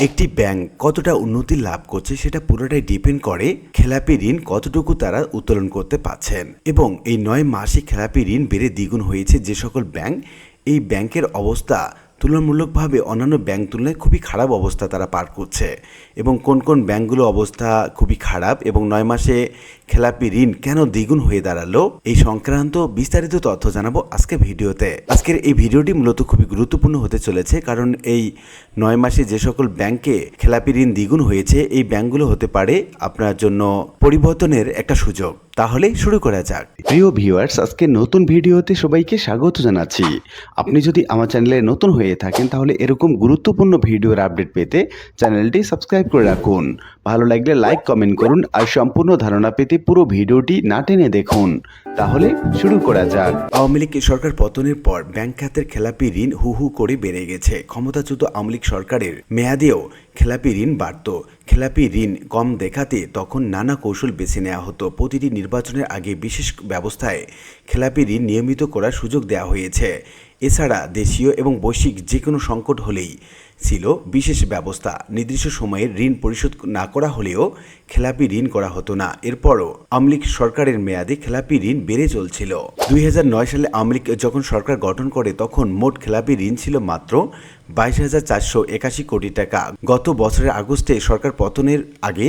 একটি ব্যাংক কতটা উন্নতি লাভ করছে সেটা পুরোটাই ডিপেন্ড করে খেলাপি ঋণ কতটুকু তারা উত্তোলন করতে পারছেন। এবং এই নয় মাসে খেলাপি ঋণ বেড়ে দ্বিগুণ হয়েছে যে সকল ব্যাংক। এই ব্যাংকের অবস্থা তুলনামূলকভাবে অন্যান্য ব্যাংক তুলনায় খুবই খারাপ অবস্থা তারা পার করছে এবং কোন কোন ব্যাংকগুলো অবস্থা খুবই খারাপ এবং নয় মাসে খেলাপি ঋণ কেন দ্বিগুণ হয়ে দাঁড়াল এই সংক্রান্ত বিস্তারিত তথ্য জানাব আজকে ভিডিওতে। আজকের এই ভিডিওটি মূলত খুবই গুরুত্বপূর্ণ হতে চলেছে কারণ এই নয় মাসে যে সকল ব্যাংকে খেলাপি ঋণ দ্বিগুণ হয়েছে এই ব্যাংকগুলো হতে পারে আপনার জন্য পরিবর্তনের একটা সুযোগ। তাহলে শুরু করা যাক। প্রিয় ভিউয়ার্স, আজকে নতুন ভিডিওতে সবাইকে স্বাগত জানাচ্ছি। আপনি যদি আমার চ্যানেলে নতুন হয়ে থাকেন, তাহলে এরকম গুরুত্বপূর্ণ ভিডিওর আপডেট পেতে চ্যানেলটি সাবস্ক্রাইব করে রাখুন। ভালো লাগলে লাইক, কমেন্ট করুন আর সম্পূর্ণ ধারণা পেতে পুরো ভিডিওটি না টেনে দেখুন। তাহলে শুরু করা যাক। আওয়ামী লীগ সরকার পতনের পর ব্যাংক খাতের খেলাপি ঋণ হু হু করে বেড়ে গেছে। ক্ষমতাচ্যুত আওয়ামী লীগ সরকারের মেয়াদেও খেলাপি ঋণ বাড়ত। খেলাপি ঋণ কম দেখাতে তখন নানা কৌশল বেছে নেওয়া হতো। প্রতিটি নির্বাচনের আগে বিশেষ ব্যবস্থায় খেলাপি ঋণ নিয়মিত করার সুযোগ দেওয়া হয়েছে। এছাড়া দেশীয় এবং বৈশ্বিক যে কোনো সংকট হলেই ছিল বিশেষ ব্যবস্থা। নির্দিষ্ট সময়ে ঋণ পরিশোধ না করা হলেও খেলাপি ঋণ করা হতো না। এরপরও আমলিক সরকারের মেয়াদে খেলাপি ঋণ বেড়ে চলছিল। দুই হাজার নয় সালে আমলিক যখন সরকার গঠন করে, তখন মোট খেলাপি ঋণ ছিল মাত্র বাইশ হাজার চারশো একাশি কোটি টাকা। গত বছরের আগস্টে সরকার পতনের আগে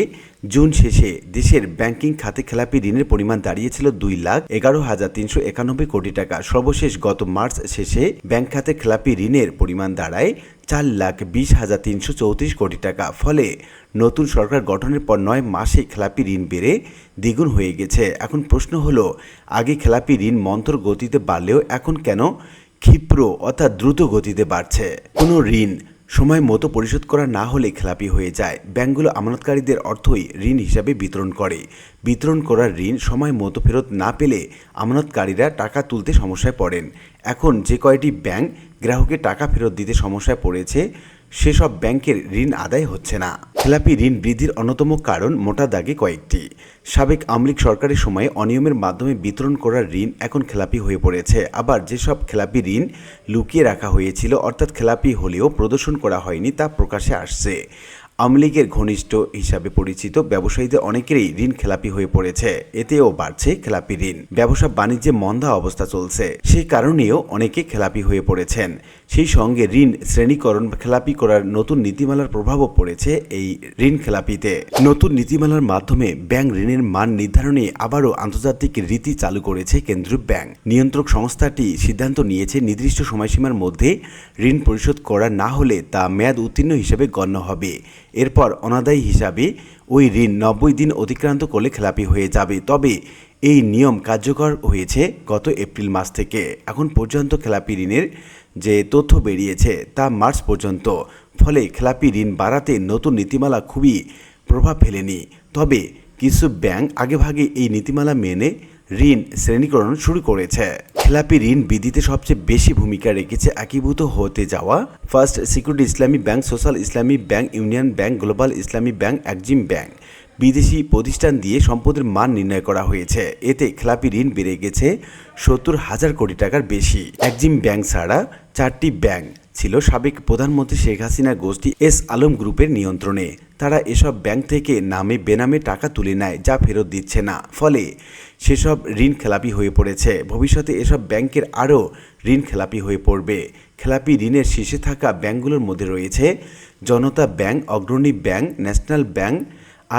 জুন শেষে দেশের ব্যাংকিং খাতে খেলাপি ঋণের পরিমাণ দাঁড়িয়েছিল দুই লাখ এগারো হাজার তিনশো একানব্বই কোটি টাকা। সর্বশেষ গত মার্চ শেষে ব্যাংক খাতে খেলাপি ঋণের পরিমাণ দাঁড়ায় চার লাখ বিশ হাজার তিনশো চৌত্রিশ কোটি টাকা। ফলে নতুন সরকার গঠনের পর নয় মাসে খেলাপি ঋণ বেড়ে দ্বিগুণ হয়ে গেছে। এখন প্রশ্ন হলো, আগে খেলাপি ঋণ মন্থর গতিতে বাড়লেও এখন কেন ক্ষিপ্র অর্থাৎ দ্রুত গতিতে বাড়ছে? কোনো ঋণ সময় মতো পরিশোধ করা না হলে খেলাপি হয়ে যায়। ব্যাংকগুলো আমানতকারীদের অর্থই ঋণ হিসাবে বিতরণ করে। বিতরণ করার ঋণ সময় মতো ফেরত না পেলে আমানতকারীরা টাকা তুলতে সমস্যায় পড়েন। এখন যে কয়টি ব্যাংক গ্রাহকের টাকা ফেরত দিতে সমস্যায় পড়েছে সেসব ব্যাংকের ঋণ আদায় হচ্ছে না। খেলাপি ঋণ বৃদ্ধির অন্যতম কারণ মোটা দাগে কয়েকটি। সাবেক আমলিক সরকারের সময়ে অনিয়মের মাধ্যমে বিতরণ করার ঋণ এখন খেলাপি হয়ে পড়েছে। আবার যেসব খেলাপি ঋণ লুকিয়ে রাখা হয়েছিল, অর্থাৎ খেলাপি হলেও প্রদর্শন করা হয়নি তা প্রকাশে আসছে। আওয়ামী লীগের ঘনিষ্ঠ হিসাবে পরিচিত ব্যবসায়ীদের অনেকেরই ঋণ খেলাপি হয়ে পড়েছে। এতেও বাড়ছে খেলাপি ঋণ। ব্যবসা বাণিজ্যে মন্দা অবস্থা চলছে। সেই কারণেও অনেকে খেলাপি হয়ে পড়েছেন। সেই সঙ্গে ঋণ শ্রেণীকরণ খেলাপি করার নতুন নীতিমালার প্রভাবও পড়েছে এই ঋণ খেলাপিতে। নতুন নীতিমালার মাধ্যমে ব্যাংক ঋণের মান নির্ধারণে আবারও আন্তর্জাতিক রীতি চালু করেছে কেন্দ্রীয় ব্যাংক। নিয়ন্ত্রক সংস্থাটি সিদ্ধান্ত নিয়েছে নির্দিষ্ট সময়সীমার মধ্যে ঋণ পরিশোধ করা না হলে তা মেয়াদ উত্তীর্ণ হিসেবে গণ্য হবে। এরপর অনাদায়ী হিসাবে ওই ঋণ নব্বই দিন অতিক্রান্ত করলে খেলাপি হয়ে যাবে। তবে এই নিয়ম কার্যকর হয়েছে গত এপ্রিল মাস থেকে। এখন পর্যন্ত খেলাপি ঋণের যে তথ্য বেরিয়েছে তা মার্চ পর্যন্ত। ফলে খেলাপি ঋণ বাড়াতে নতুন নীতিমালা খুবই প্রভাব ফেলেনি। তবে কিছু ব্যাংক আগেভাগে এই নীতিমালা মেনে ঋণ শ্রেণীকরণ শুরু করেছে। খেলাপি ঋণ বিধিতে সবচেয়ে বেশি ভূমিকা রেখেছে একীভূত হতে যাওয়া first security Islami bank, social Islami bank, union bank, global Islami bank, exim bank. বিদেশি প্রতিষ্ঠান দিয়ে সম্পদের মান নির্ণয় করা হয়েছে। এতে খেলাপি ঋণ বেড়ে গেছে সত্তর হাজার কোটি টাকার বেশি। একজিম ব্যাংক ছাড়া চারটি ব্যাংক ছিল সাবেক প্রধানমন্ত্রী শেখ হাসিনা গোষ্ঠী এস আলম গ্রুপের নিয়ন্ত্রণে। তারা এসব ব্যাংক থেকে নামে বেনামে টাকা তুলে নেয়, যা ফেরত দিচ্ছে না। ফলে সেসব ঋণ খেলাপি হয়ে পড়েছে। ভবিষ্যতে এসব ব্যাংকের আরও ঋণ খেলাপি হয়ে পড়বে। খেলাপি ঋণের শীর্ষে থাকা ব্যাংকগুলোর মধ্যে রয়েছে Janata bank, Agrani bank, national bank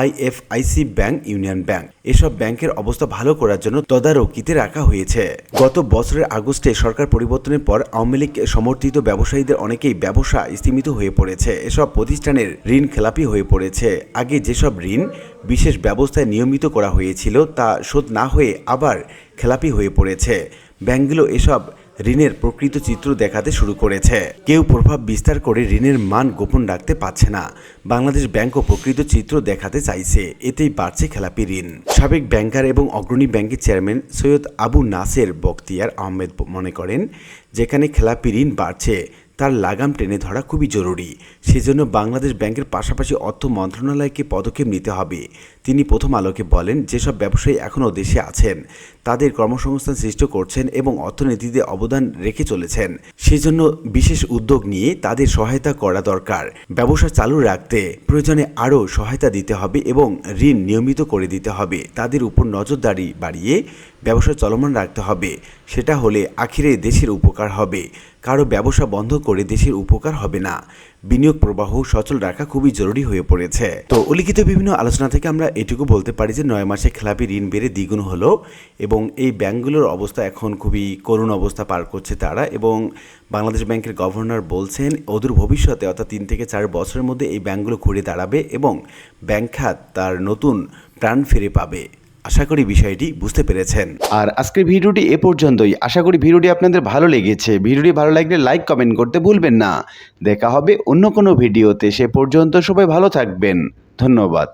IFIC bank, union bank. এসব ব্যাংকের অবস্থা ভালো করার জন্য তদারকিতে রাখা হয়েছে। গত বছরের আগস্টে সরকার পরিবর্তনের পর আওয়ামী লীগ সমর্থিত ব্যবসায়ীদের অনেকেই ব্যবসা স্তীমিত হয়ে পড়েছে। এসব প্রতিষ্ঠানের ঋণ খেলাপি হয়ে পড়েছে। আগে যেসব ঋণ বিশেষ ব্যবস্থায় নিয়মিত করা হয়েছিল তা শোধ না হয়ে আবার খেলাপি হয়ে পড়েছে। ব্যাংকগুলো এসব ঋণের প্রকৃত চিত্র দেখাতে শুরু করেছে। কেউ প্রভাব বিস্তার করে ঋণের মান গোপন রাখতে পারছে না। বাংলাদেশ ব্যাংকও প্রকৃত চিত্র দেখাতে চাইছে। এতেই বাড়ছে খেলাপি ঋণ। সাবেক ব্যাংকার এবং অগ্রণী ব্যাংকের চেয়ারম্যান সৈয়দ আবু নাসের বখতিয়ার আহমেদ মনে করেন, যেখানে খেলাপি ঋণ বাড়ছে, তার লাগাম টেনে ধরা খুবই জরুরি। সেজন্য বাংলাদেশ ব্যাংকের পাশাপাশি অর্থ মন্ত্রণালয়কে পদক্ষেপ নিতে হবে। তিনি প্রথম আলোকে বলেন, যেসব ব্যবসায়ী এখনও দেশে আছেন তাদের কর্মসংস্থান সৃষ্টি করছেন এবং অর্থনীতিতে অবদান রেখে চলেছেন। সেজন্য বিশেষ উদ্যোগ নিয়ে তাদের সহায়তা করা দরকার। ব্যবসা চালু রাখতে প্রয়োজনে আরও সহায়তা দিতে হবে এবং ঋণ নিয়মিত করে দিতে হবে। তাদের উপর নজরদারি বাড়িয়ে ব্যবসা চলমান রাখতে হবে। সেটা হলে আখিরে দেশের উপকার হবে। কারও ব্যবসা বন্ধ করে দেশের উপকার হবে না। বিনিয়োগ প্রবাহ সচল রাখা খুবই জরুরি হয়ে পড়েছে। তো উল্লিখিত বিভিন্ন আলোচনা থেকে আমরা এটুকু বলতে পারি যে, নয় মাসে খেলাপি ঋণ বেড়ে দ্বিগুণ হলো এবং এই ব্যাংকগুলোর অবস্থা এখন খুবই করুণ অবস্থা পার করছে তারা এবং বাংলাদেশ ব্যাংকের গভর্নর বলছেন, অদূর ভবিষ্যতে অর্থাৎ তিন থেকে চার বছরের মধ্যে এই ব্যাংকগুলো ঘুরে দাঁড়াবে এবং ব্যাংক খাত তার নতুন প্রাণ ফিরে পাবে। আশা করি বিষয়টি বুঝতে পেরেছেন। আর আজকের ভিডিওটি এ পর্যন্তই। আশা করি ভিডিওটি আপনাদের ভালো লেগেছে। ভিডিওটি ভালো লাগলে লাইক, কমেন্ট করতে ভুলবেন না। দেখা হবে অন্য কোনো ভিডিওতে। সে পর্যন্ত সবাই ভালো থাকবেন। ধন্যবাদ।